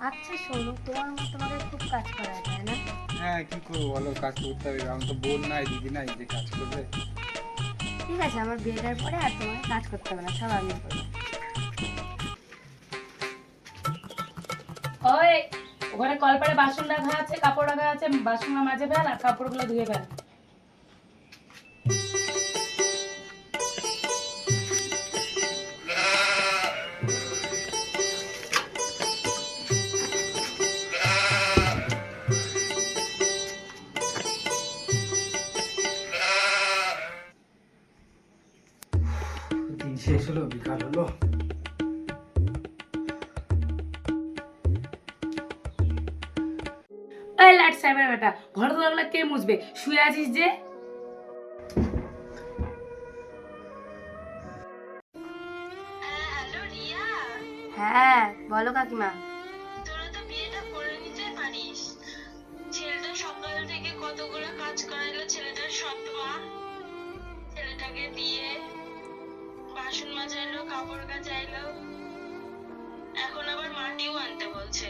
আচ্ছা শোনো তোমার মতো তোমাকে খুব কাজ করা যায় না? হ্যাঁ কি করব বলো কাজ করতে হবে। আমার তো বোন নাই দিদি নাই যে কাজ করবে। ঠিক আছে আমার বিয়েটার পরে আর তোমাকে কাজ করতে হবে না সব আমি করব। ওই ওখানে কলপারে বাসন রাখা আছে কাপড় রাখা আছে বাসন মাঝে ফেল আর কাপড়গুলো ধুয়ে ফেল। দিন শেষ হলো বিকাল হলো। এই লাট সাহেবের বেটা ঘর দুয়ারগুলো কে মুছবে? শুয়ে আছিস যে? হ্যাঁ বলো কাকিমা। তোরা তো বিয়েটা করে নিতে পারিস। ছেলেটা সকাল থেকে কতগুলো কাজ করাইলো ছেলেটার সব মা ছেলেটাকে দিয়ে কাপড় কাচাইলো এখন আবার মাটিও আনতে বলছে।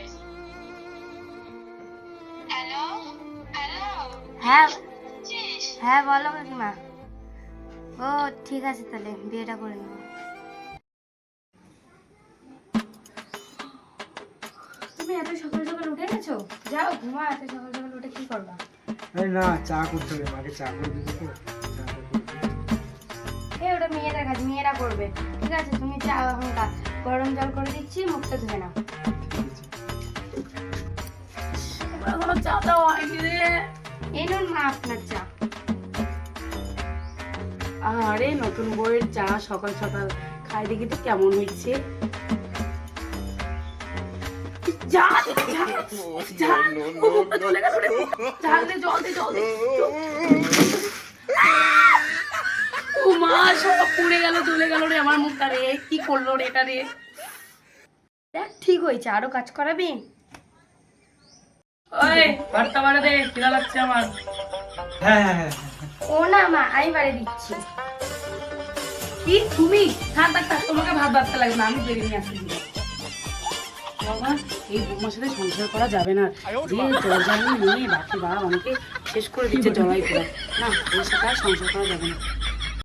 হ্যালো হ্যালো হ্যাঁ। হ্যাঁ বলো কাকিমা। ও ঠিক আছে তাহলে বিয়েটা করে নেব। তুমি এত সকাল সকাল উঠে গেছো? যাও ঘুমা এত সকাল সকাল উঠে কি করবা? আরে না চা করতে হবে মাকে চা করে দিতে তো চা করে দিতে। ওটা মেয়েরা কাজ মেয়েরা করবে ঠিক আছে তুমি যাও এখন কা- গরম জল করে দিচ্ছি মুখটা ধুয়ে নাও এখনও চা দাও হয়নি রে এই নুন মা আপনার চা আরে নতুন বইয়ের চা সকাল সকাল খাই দেখি তো কেমন দে জল দে জল দে ও সব পুড়ে গেল চলে গেল রে আমার মুখটা রে। কি করল রে এটা রে? দেখ ঠিক হয়েছে। আরও কাজ করাবি? ওই ভাতটা বাড়ে দে খিদা লাগছে আমার। হ্যাঁ হ্যাঁ হ্যাঁ। ও না মা আমি বাড়ি দিচ্ছি। কি? তুমি? থাক থাক থাক তোমাকে ভাত লাগবে না আমি বেরিয়ে নিয়ে আসছি। বাবা এই বৌমার সাথে সংসার করা যাবে না। যে নিয়ে বাকি শেষ করে দিচ্ছে করে। না ওর সাথে আর সংসার করা যাবে না।